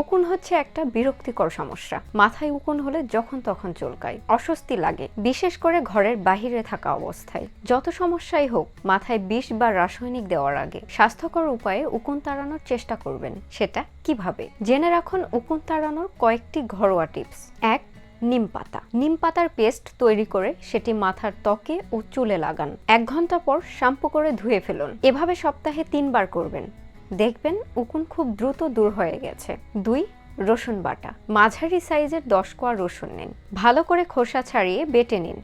উকুন হচ্ছে একটা বিরক্তিকর সমস্যা। মাথায় উকুন হলে যখন তখন চুলকায়। অস্বস্তি লাগে, বিশেষ করে ঘরের বাহিরে থাকা অবস্থায়। যত সমস্যাই হোক, মাথায় বিষ বা রাসায়নিক দেওয়ার আগে স্বাস্থ্যকর উপায়ে উকুন তাড়ানোর চেষ্টা করবেন। সেটা কীভাবে? জেনে রাখুন উকুন তাড়ানোর কয়েকটি ঘরোয়া টিপস। এক, নিম পাতা। নিম পাতার পেস্ট তৈরি করে সেটি মাথার ত্বকে ও চুলে লাগান। এক ঘণ্টা পর শ্যাম্পু করে ধুয়ে ফেলুন। এভাবে সপ্তাহে তিনবার করবেন। দেখবেন উকুন খুব দ্রুত দূর হয়ে গেছে। দুই, রসুন বাটা। মাঝারি সাইজের দশ কোয়া রসুন নিন। ভালো করে খোসা ছাড়িয়ে বেটে নিন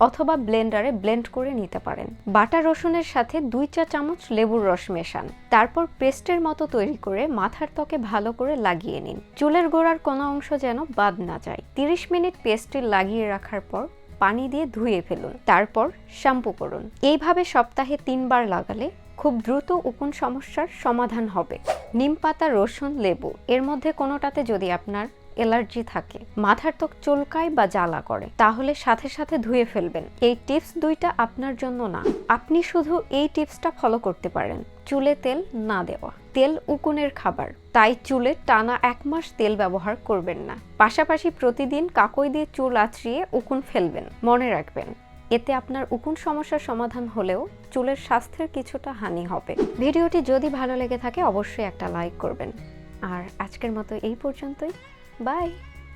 অথবা ব্লেন্ডারে ব্লেন্ড করে নিতে পারেন। বাটা রসুনের সাথে দুই চা চামচ লেবুর রস মেশান। তারপর পেস্টের মতো তৈরি করে মাথার ত্বকে ভালো করে লাগিয়ে নিন। চুলের গোড়ার কোনো অংশ যেন বাদ না যায়। তিরিশ মিনিট পেস্টে লাগিয়ে রাখার পর পানি দিয়ে ধুয়ে ফেলুন। তারপর শ্যাম্পু করুন। এইভাবে সপ্তাহে তিনবার লাগালে খুব দ্রুত উকুন সমস্যার সমাধান হবে। নিম পাতা, রসুন, লেবু, এর মধ্যে কোনোটাতে যদি আপনার অ্যালার্জি থাকে, মাথার ত্বক চুলকায় বা জ্বালা করে, তাহলে সাথে সাথে ধুয়ে ফেলবেন। এই টিপস দুইটা আপনার জন্য না। আপনি শুধু এই টিপসটা ফলো করতে পারেন। চুলে তেল না দেওয়া। তেল উকুনের খাবার। তাই চুলে টানা এক মাস তেল ব্যবহার করবেন না। পাশাপাশি প্রতিদিন কাকই দিয়ে চুল আছড়িয়ে উকুন ফেলবেন। মনে রাখবেন। এতে আপনার উকুন সমস্যার সমাধান হলেও চুলের স্বাস্থ্যের কিছুটা হানি হবে। ভিডিওটি যদি ভালো লেগে থাকে, অবশ্যই একটা লাইক করবেন। আর আজকের মতো এই পর্যন্তই। বাই!